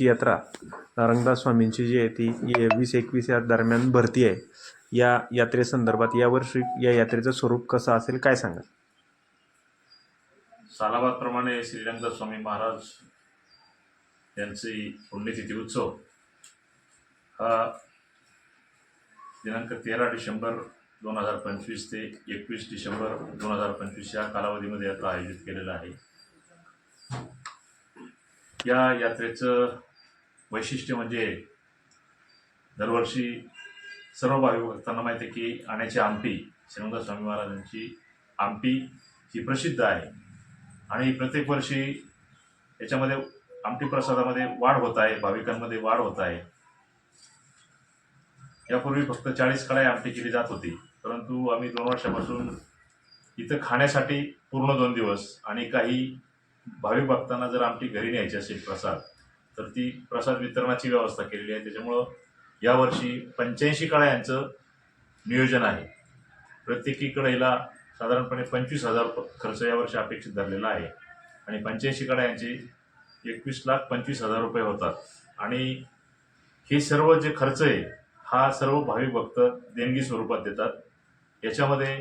यात्रा रंगदास स्वामींची जी आहे ती वीस एकवीस या दरम्यान भरती आहे. या यात्रेसंदर्भात यावर्षी या यात्रेचं स्वरूप कसं असेल काय सांगा सालाबादप्रमाणे श्रीरंगदास स्वामी महाराज यांची पुण्यतिथी उत्सव हा दिनांक तेरा डिसेंबर दोन हजार पंचवीस ते एकवीस डिसेंबर दोन हजार पंचवीस या कालावधीमध्ये यात्रा आयोजित केलेला आहे. या यात्रेचं वैशिष्ट्य म्हणजे दरवर्षी सर्व भाविक भक्तांना माहिती आहे की आण्याची आमटी श्रीमंत स्वामी महाराजांची आमटी ही प्रसिद्ध आहे. आणि प्रत्येक वर्षी याच्यामध्ये आमटी प्रसादामध्ये वाढ होत आहे भाविकांमध्ये वाढ होत आहे. यापूर्वी फक्त चाळीस कढाई आमटी केली जात होती. परंतु आम्ही दोन वर्षापासून इथं खाण्यासाठी पूर्ण दोन दिवस आणि काही भाविक भक्तांना जर आमटी घरी न्यायची असेल प्रसाद तर ती प्रसाद वितरणाची व्यवस्था केलेली आहे. त्याच्यामुळं यावर्षी पंच्याऐंशी कळ्यांचं नियोजन आहे. प्रत्येकी कढईला साधारणपणे पंचवीस हजार खर्च यावर्षी अपेक्षित धरलेला आहे. आणि पंच्याऐंशी कढायांचे एकवीस लाख पंचवीस हजार रुपये होतात. आणि हे सर्व जे खर्च आहे हा सर्व भाविक भक्त देणगी स्वरूपात देतात. याच्यामध्ये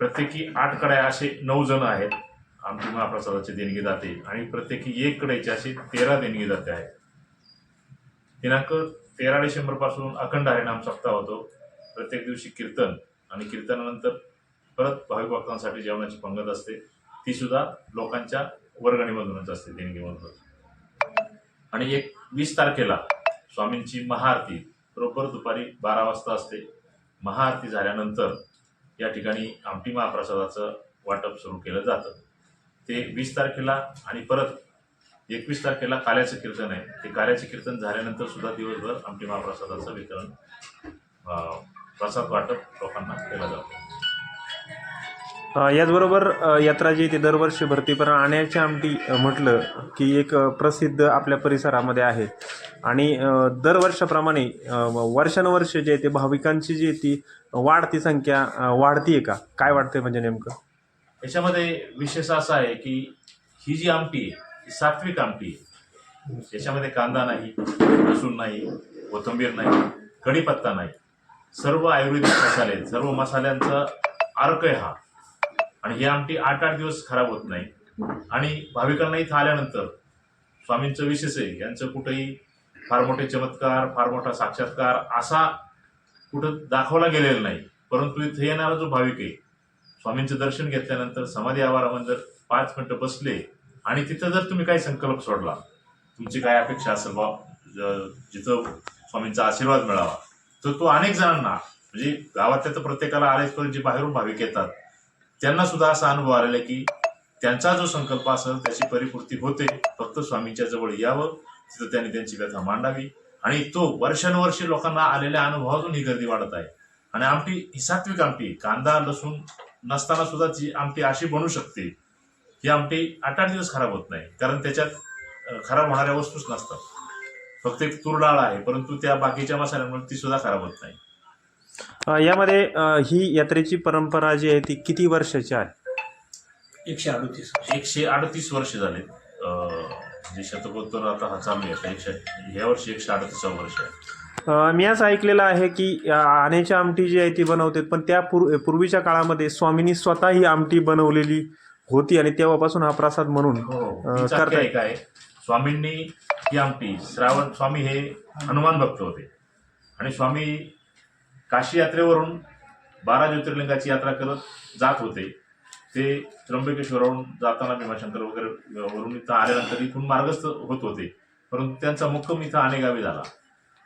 प्रत्येकी आठ कड्या असे नऊ जण आहेत. आमची महाप्रसादाची देणगी जाते आणि प्रत्येकी एक कड्याचे अशी तेरा देणगी जाते आहे दिनांक तेरा डिसेंबरपासून अखंड हरिणाम सप्ताह होतो. प्रत्येक दिवशी कीर्तन आणि कीर्तनानंतर परत भाविक भक्तांसाठी जेवणाची पंगत असते. ती सुद्धा लोकांच्या वर्गणीमधूनच असते देणगीमधूनच आणि एक वीस तारखेला स्वामींची महाआरती बरोबर दुपारी बारा वाजता असते. महाआरती झाल्यानंतर या ठिकाणी आमटी महाप्रसादाचं वाटप सुरू केलं जातं. ते वीस तारखेला आणि परत एकवीस तारखेला काल्याचं कीर्तन आहे. ते काल्याचं कीर्तन झाल्यानंतर सुद्धा दिवसभर आमटी महाप्रसादाचं वितरण प्रसाद वाटप लोकांना केलं जातं. याचबरोबर यात्रा जी ते दरवर्षी भरती पण आण्याची आमटी म्हटलं की एक प्रसिद्ध आपल्या परिसरामध्ये आहे. आणि दरवर्षाप्रमाणे वर्षानुवर्ष जे आहे ते भाविकांची जी आहे ती वाढती संख्या वाढती आहे का? काय वाटतंय म्हणजे नेमकं? याच्यामध्ये विशेष असा आहे की ही जी आमटी आहे ही सात्विक आमटी आहे. याच्यामध्ये कांदा नाही लसूण नाही कोथिंबीर नाही कढीपत्ता नाही. सर्व आयुर्वेदिक मसाले सर्व मसाल्यांचा अर्क आहे हा. आणि ही आमटी आठ आठ दिवस खराब होत नाही. आणि भाविकांना इथं आल्यानंतर स्वामींचं विशेष आहे. यांचं कुठेही फार मोठे चमत्कार फार मोठा साक्षात्कार असा कुठं दाखवला गेलेला नाही. परंतु इथे येणारा जो भाविक आहे स्वामींचं दर्शन घेतल्यानंतर समाधी आवारामध्ये जर पाच मिनिटं बसले आणि तिथं जर तुम्ही काही संकल्प सोडला तुमची काय अपेक्षा असेल बा जिथं स्वामींचा आशीर्वाद मिळावा तर तो अनेक जणांना म्हणजे गावातल्या तर प्रत्येकाला आलेपर्यंत जे बाहेरून भाविक येतात. त्यांना सुद्धा असा अनुभव आलेला आहे की त्यांचा जो संकल्प असेल त्याची परिपूर्ती होते. फक्त स्वामींच्या जवळ यावं तिथं त्यांनी त्यांची व्यथा मांडावी. आणि तो वर्षानुवर्षे लोकांना आलेल्या अनुभवातून ही गर्दी वाढत आहे. आणि आमटी ही सात्विक आमटी. कांदा लसूण नसताना सुद्धा ती आमटी अशी बनू शकते. ही आमटी आठ आठ दिवस खराब होत नाही. कारण त्याच्यात खराब होणाऱ्या वस्तूच नसतात. फक्त एक तूर डाळ आहे परंतु त्या बाकीच्या मसाल्यांमुळे ती सुद्धा खराब होत नाही. यामध्ये ही यात्रेची परंपरा जी आहे ती किती वर्षाची आहे? एकशे अडतीस एकशे अडतीस वर्ष झाले. म्हणजे शतकोत्तर आता हा चालू आहे. आता एकशे ह्या वर्षी एकशे अडतीसावं वर्ष आहे. अ, मी असं ऐकलेलं आहे की अ, आण्याची आमटी जी आहे ती बनवते पण त्या पूर् पूर्वीच्या काळामध्ये स्वामींनी स्वतः ही आमटी बनवलेली होती आणि तेव्हापासून हा प्रसाद म्हणून अ, आख्यायिका आहे. स्वामींनी ही आमटी श्रावण स्वामी हे हनुमान भक्त होते. आणि स्वामी काशी यात्रेवरून बारा ज्योतिर्लिंगाची यात्रा करत जात होते. ते त्र्यंबकेश्वरावरून जाताना भीमाशंकर वगैरे वरून इथं आल्यानंतर इथून मार्गस्थ होत होते. परंतु त्यांचा मुक्कम इथं अनेगावी झाला.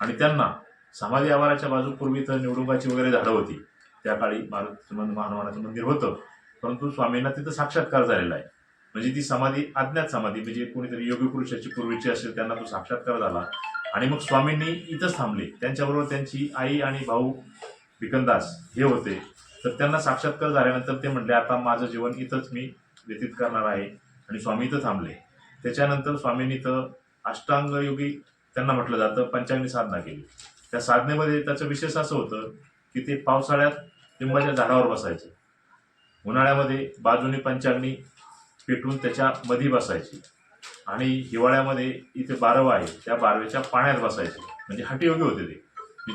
आणि त्यांना समाधी आवाराच्या बाजू पूर्वी इथं निवडुंगाची वगैरे झाडं होती. त्या काळी मारुती हनुमानाचं मंदिर होतं. परंतु स्वामींना तिथं साक्षात्कार झालेला आहे. म्हणजे ती समाधी अज्ञात समाधी म्हणजे कोणीतरी योगी पुरुषाची पूर्वीची असेल त्यांना तो साक्षात्कार झाला. आणि मग स्वामींनी इथंच थांबले. त्यांच्याबरोबर त्यांची आई आणि भाऊ विकनदास हे होते. तर त्यांना साक्षात्कार झाल्यानंतर ते म्हटले आता माझं जीवन इथंच मी व्यतीत करणार आहे. आणि स्वामी इथं थांबले. त्याच्यानंतर स्वामींनी इथं अष्टांगयोगी त्यांना म्हटलं जातं पंचांगी साधना केली. त्या साधनेमध्ये त्याचं विशेष असं होतं की ते पावसाळ्यात लिंबाच्या झाडावर बसायचे. उन्हाळ्यामध्ये बाजूने पंचाग्नी पेटून त्याच्या मधी बसायची. आणि हिवाळ्यामध्ये इथे बारव आहे त्या बारवेच्या पाण्यात बसायचे. म्हणजे हटयोगी होते ते.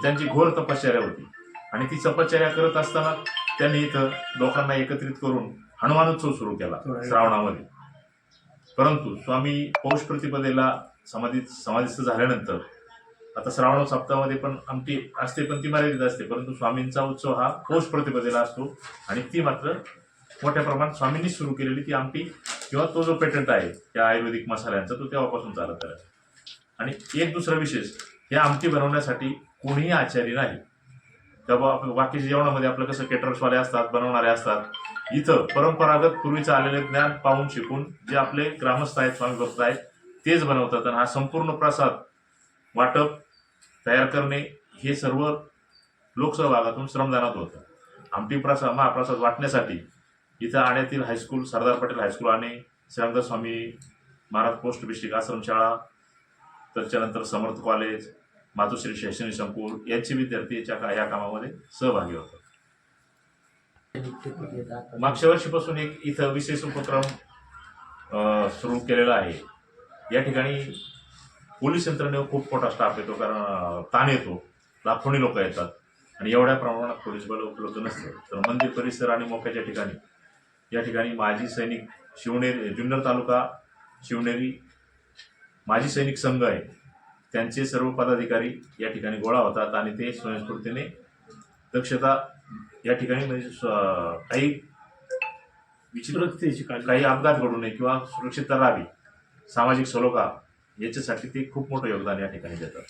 त्यांची घोर तपश्चर्या होती. आणि ती तपश्चर्या करत असताना त्यांनी इथं लोकांना एकत्रित करून हनुमानोत्सव सुरू केला श्रावणामध्ये. परंतु स्वामी पौष प्रतिपदेला समाधी समाधीस्थ झाल्यानंतर आता श्रावण सप्ताहामध्ये पण आमटी असते पण ती मर्यादित असते परंतु स्वामींचा उत्सव हा पौष प्रतिपदेला असतो आणि ती मात्र मोठ्या प्रमाणात स्वामींनी सुरू केलेली ती आमटी किंवा तो जो पेटंट आहे त्या आयुर्वेदिक मसाल्यांचा तो तेव्हापासून चालत आहे. आणि एक दुसरा विशेष हे आमटी बनवण्यासाठी कोणीही आचार्य नाही. तेव्हा आपलं बाकीच्या जेवणामध्ये आपलं कसं केटर्सवाले असतात बनवणारे असतात इथं परंपरागत पूर्वीचं आलेले ज्ञान पाहून शिकून जे आपले ग्रामस्थ आहेत स्वामी भक्त आहेत तेच बनवतात. आणि हा संपूर्ण प्रसाद वाटप तयार करणे हे सर्व लोकसहभागातून श्रमदानात होतं. आमटी प्रसाद महाप्रसाद वाटण्यासाठी इथं आण्यातील high school Sardar Patel high school आणि श्रीरामदास स्वामी महाराज पोस्ट डिस्ट्रिक्ट आश्रमशाळा त्याच्यानंतर समर्थ कॉलेज मातोश्री शैक्षणिक संकुल यांचे विद्यार्थी याच्या का- या कामामध्ये सहभागी होतात. मागच्या वर्षीपासून एक इथं विशेष उपक्रम सुरू केलेला आहे. या ठिकाणी पोलीस यंत्रणेवर खूप मोठा स्टाफ येतो कारण ताण येतो. लाखोणी लोक येतात. आणि एवढ्या प्रमाणात पोलीस बल उपलब्ध नसतं. तर मंदिर परिसर आणि मोक्याच्या ठिकाणी. या ठिकाणी माजी सैनिक शिवनेरी जुन्नर तालुका शिवनेरी माजी सैनिक संघ आहे. त्यांचे सर्व पदाधिकारी या ठिकाणी गोळा होतात आणि ते स्वयंस्फूर्तीने दक्षता या ठिकाणी म्हणजे काही विचित्र सुरक्षतेची काळजी. काही अपघात घडू नये किंवा सुरक्षितता राहावी सामाजिक सलोखा याच्यासाठी ते खूप मोठं योगदान या ठिकाणी देतात.